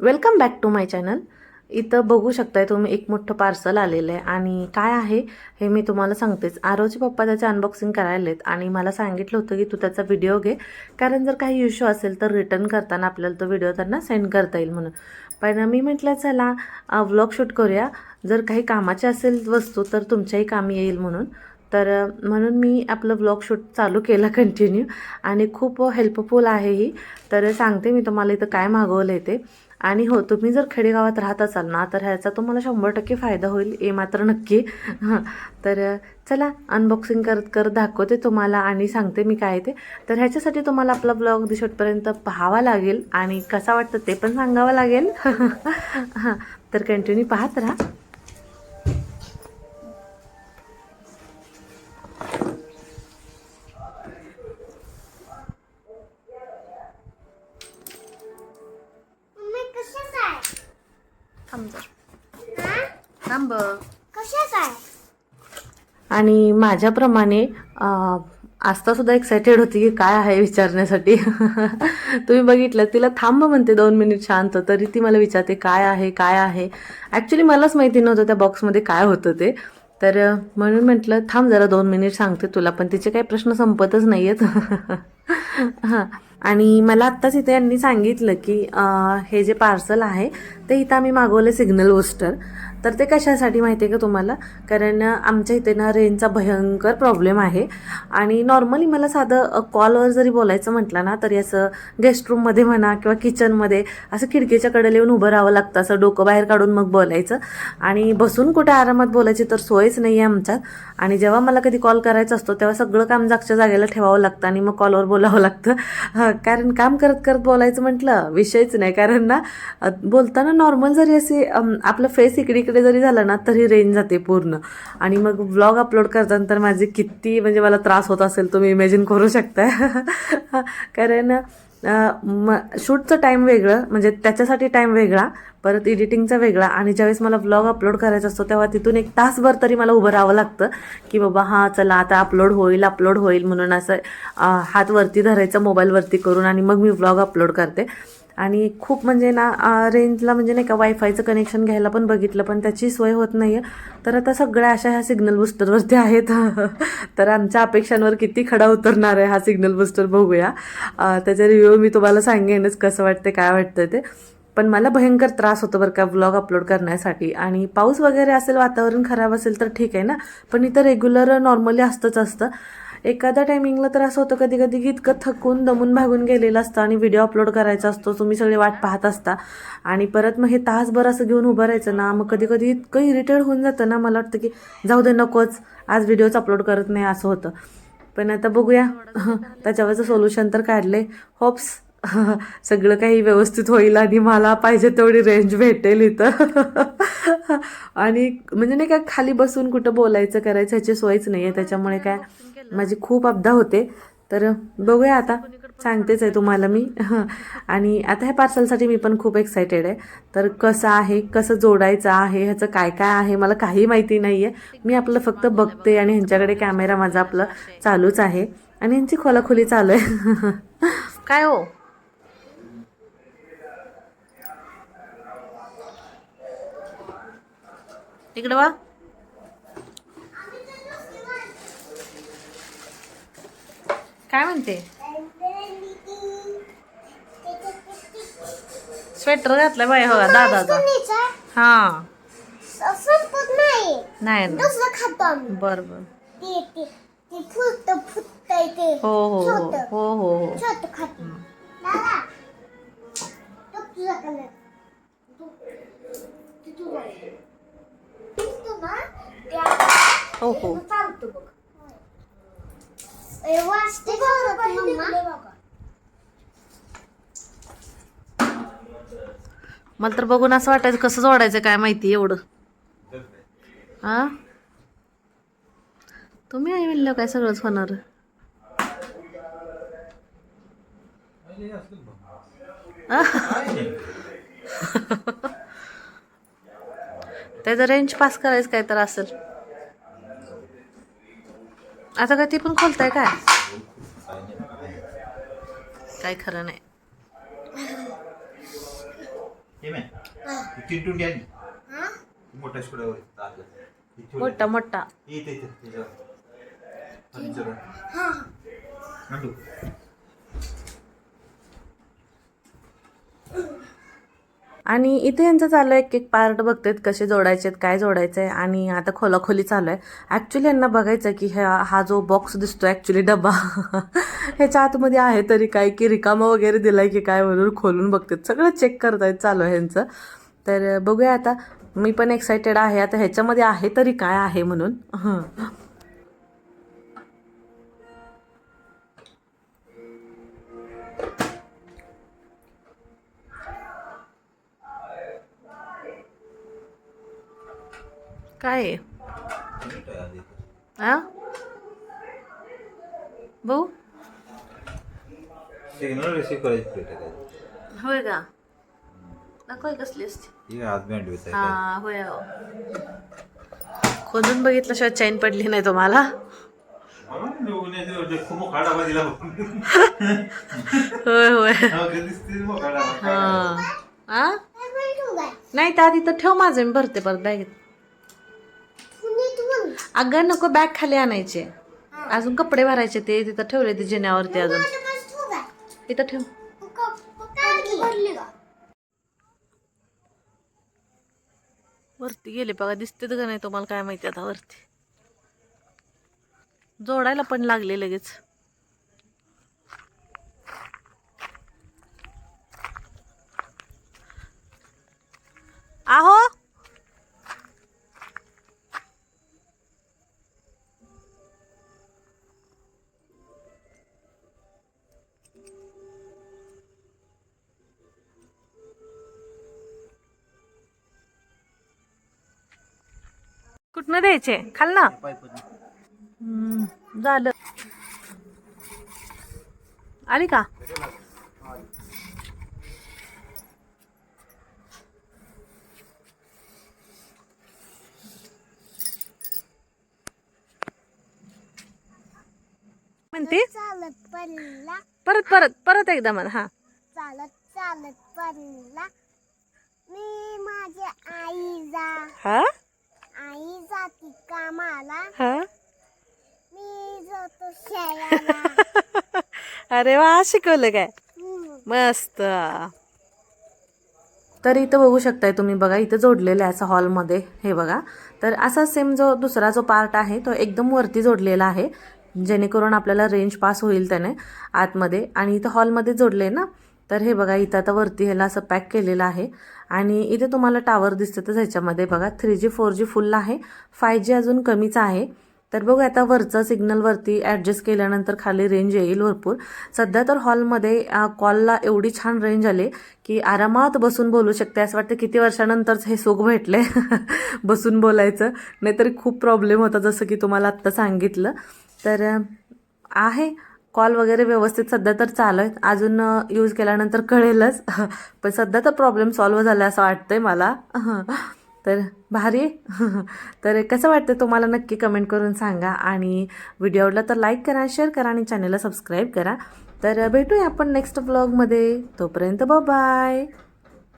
Welcome back to my channel इथं बघू शकताय तुम्ही एक मोठं पार्सल आलेलं आहे. आणि काय आहे हे मी तुम्हाला सांगतेच. आरोचे पप्पा त्याचे अनबॉक्सिंग करायला आहेत आणि मला सांगितलं होतं की तू त्याचा व्हिडिओ घे. कारण जर काही इश्यू असेल तर रिटर्न करताना आपल्याला तो व्हिडिओ त्यांना सेंड करता येईल म्हणून. पण मी म्हटलं चला व्लॉग शूट करूया. जर काही कामाची असेल वस्तू तर तुमच्याही कामी येईल म्हणून. तर म्हणून मी आपलं व्लॉग शूट चालू केला कंटिन्यू आणि खूप हेल्पफुल आहे ही. तर सांगते मी तुम्हाला इथं काय मागवलं आहे ते. आणि हो तुम्ही जर खेडेगावात राहत असाल ना तर ह्याचा तुम्हाला शंभर टक्के फायदा होईल हे मात्र नक्की. तर चला अनबॉक्सिंग करत करत दाखवते तुम्हाला आणि सांगते मी काय ते. तर ह्याच्यासाठी तुम्हाला आपला ब्लॉग दिशेपर्यंत पाहावा लागेल आणि कसा वाटतं ते पण सांगावं लागेल. हां. तर कंटिन्यू पाहत राहा. थांब आणि माझ्याप्रमाणे आस्था सुद्धा एक्सायटेड होती की काय आहे विचारण्यासाठी. तुम्ही बघितलं तिला थांब म्हणते दोन मिनिट शांत तरी ती मला विचारते काय आहे काय आहे. ॲक्च्युली मलाच माहिती नव्हतं त्या बॉक्समध्ये काय होतं ते. तर म्हणून म्हटलं थांब जरा दोन मिनिट सांगते तुला पण तिचे काही प्रश्न संपतच नाही आहेत हां. आणि मला आत्ताच इथे यांनी सांगितलं की हे जे पार्सल आहे ते इथं आम्ही मागवलं सिग्नल बूस्टर तर ते कशासाठी माहिती आहे का तुम्हाला? कारण आमच्या इथे ना रेंजचा भयंकर प्रॉब्लेम आहे. आणि नॉर्मली मला साधं कॉलवर जरी बोलायचं म्हटलं ना तरी असं गेस्ट रूममध्ये म्हणा किंवा किचनमध्ये असं खिडकीच्या कडेला येऊन उभं राहावं लागतं. असं डोकं बाहेर काढून मग बोलायचं. आणि बसून कुठे आरामात बोलायची तर सोयच नाही आहे आमच्यात. आणि जेव्हा मला कधी कॉल करायचा असतो तेव्हा सगळं काम जागच्या जागेला ठेवावं लागतं आणि मग कॉलवर बोलावं लागतं. कारण काम करत करत बोलायचं म्हटलं विषयच नाही. कारण ना बोलताना नॉर्मल जरी असे आपलं फेस इकडे इकडे जरी झालं ना तरी रेंज जाते पूर्ण. आणि मग व्लॉग अपलोड करताना तर माझे किती म्हणजे मला त्रास होत असेल तुम्ही इमॅजिन करू शकताय. कारण म शूटचं टाईम वेगळं म्हणजे त्याच्यासाठी टाईम वेगळा परत एडिटिंगचा वेगळा. आणि ज्यावेळेस मला व्लॉग अपलोड करायचा असतो तेव्हा तिथून एक तासभर तरी मला उभं राहावं लागतं की बाबा हां चला आता अपलोड होईल अपलोड होईल म्हणून असं हात वरती धरायचं मोबाईलवरती करून आणि मग मी व्लॉग अपलोड करते. आणि खूप म्हणजे ना रेंजला म्हणजे नाही का वायफायचं कनेक्शन घ्यायला पण बघितलं पण त्याची सोय होत नाही आहे तर आता सगळ्या अशा ह्या सिग्नल बुस्टरवरती आहेत. तर आमच्या अपेक्षांवर किती खडा उतरणार आहे हा सिग्नल बुस्टर बघूया. त्याचे रिव्ह्यू मी तुम्हाला सांगेनच कसं वाटतं काय वाटतं ते. पण मला भयंकर त्रास होतो बरं का व्लॉग अपलोड करण्यासाठी. आणि पाऊस वगैरे असेल वातावरण खराब असेल तर ठीक आहे ना. पण इथं रेग्युलर नॉर्मली असतंच असतं. एखाद्या टायमिंगला तर असं होतं कधी कधी की इतकं थकून दमून भागून गेलेलं असतं आणि व्हिडिओ अपलोड करायचा असतो तुम्ही सगळे वाट पाहत असता. आणि परत मग हे तासभर असं घेऊन उभं राहायचं ना मग कधी कधी इतकं इरिटेड होऊन जातं ना मला वाटतं की जाऊ दे नकोच आज व्हिडिओच अपलोड करत नाही असं होतं. पण आता बघूया. त्याच्यावरचं सोल्युशन तर काढले. होप्स सगळं काही व्यवस्थित होईल आणि मला पाहिजे तेवढी रेंज भेटेल इथं. आणि म्हणजे नाही का खाली बसून कुठं बोलायचं करायचं ह्याची सोयच नाही आहे त्याच्यामुळे काय माझी खूप अपदा होते. तर बघूया आता. सांगतेच आहे तुम्हाला मी. आणि आता ह्या पार्सलसाठी मी पण खूप एक्सायटेड आहे. तर कसं आहे कसं जोडायचं आहे ह्याचं काय काय आहे मला काही माहिती नाही आहे मी आपलं फक्त बघते आणि ह्यांच्याकडे कॅमेरा माझा आपलं चालूच आहे. आणि ह्यांची खोलाखोली चालू आहे. काय हो? इकडे वा काय म्हणते स्वेटर घातलाय बाय हो दादाचा हा नाही बर बर हो हो हो. हो हो हो खातो दादा तो तुझा कलर तू ते तुझा दिसतो ना त्या हो हो चालतो बघ. मला तर बघून असं वाटायचं कसं जोडायचं काय माहिती एवढं. हा? तुम्ही आई म्हणलं काय सगळंच होणार? त्याचं रेंज पास करायचं काय तर असेल. आता काय ती पण खोलताय काय? काय खरं नाही. हे. मॅ हा. चिंटून घ्या नी. हा? मोठ्या स्कुडावर ताकद. हे ठेवलं. मोठा मोठा इथे इथे त्याच्यावर. फर्निचरवर. हा. मांडू. आणि इथे यांचं चालू आहे एक एक पार्ट बघतात कसे जोडायचे आहेत काय जोडायचं आहे आणि आता खोलाखोली चालू आहे. ॲक्च्युली यांना बघायचं आहे की ह्या हा जो बॉक्स दिसतो ॲक्च्युली डबा ह्याच्या आतमध्ये आहे तरी काय की रिकामा वगैरे दिला आहे की काय म्हणून खोलून बघतात. सगळं चेक करतायत चालू आहे ह्यांचं तर बघूया आता मी पण एक्सायटेड आहे. आता ह्याच्यामध्ये आहे तरी काय आहे म्हणून. काय आधी. आ भाऊ सिग्नल रिसीव्ह करायची प्लेट आहे त्याची. होय का नको कसली असते ही आज बँड होत आहे हा होय अहो. खोदून बघितल्याशिवाय चैन पडली नाही तुम्हाला होय होय हा आ? काय बोलतो काय? नाही त्या तिथं ठेव माझं मी भरते परत बॅगेत. अगं नको बॅग खाली आणायचे. अजून कपडे भरायचे ते तिथं ठेवले ते जिन्यावरती अजून. तिथं ठेव. वरती गेले बघा दिसते का नाही तुम्हाला काय माहिती आता वरती. जोडायला पण लागले लगेच. आहो! कुठनं द्यायचे. खाल ना. झालं. आली का? म्हणते? परत परत परत एकदा म्हण हा. चालत चालत पडला मी माझ्या आई जा. हा? आई जाती कामाला. हा? मी जातो शाळेला अरे वा शिकवलं काय. मस्त. तर इथं बघू शकताय तुम्ही बघा इथं जोडलेलं आहे असं हॉलमध्ये हे बघा. तर असा सेम जो दुसरा जो पार्ट आहे तो एकदम वरती जोडलेला आहे. जेणेकरून आपल्याला रेंज पास होईल त्याने आतमध्ये. आणि इथं हॉलमध्ये जोडले ना तर हे बघा इथं आता वरती ह्याला असं पॅक केलेलं आहे. आणि इथे तुम्हाला टावर दिसतं ह्याच्यामध्ये बघा थ्री जी फोर जी फुल आहे. फाय जी अजून कमीच आहे. तर बघू आता वरचं सिग्नलवरती ॲडजस्ट केल्यानंतर खाली रेंज येईल भरपूर. सध्या तर हॉलमध्ये कॉलला एवढी छान रेंज आली की आरामात बसून बोलू शकते. असं वाटतं किती वर्षानंतरच हे सुख भेटले बसून बोलायचं. नाहीतरी खूप प्रॉब्लेम होता जसं की तुम्हाला आत्ता सांगितलं. तर आहे. कॉल वगैरे व्यवस्थित सध्या तर चालू आहेत अजून यूज केल्यानंतर कळेलच. पण सध्या तर प्रॉब्लेम सॉल्व्ह झाला असं वाटतंय मला. तर भारी. तर कसं वाटतं तुम्हाला नक्की कमेंट करून सांगा. आणि व्हिडिओ आवडला तर लाईक करा शेअर करा आणि चॅनलला सबस्क्राईब करा. तर भेटूया आपण नेक्स्ट ब्लॉगमध्ये तोपर्यंत बाय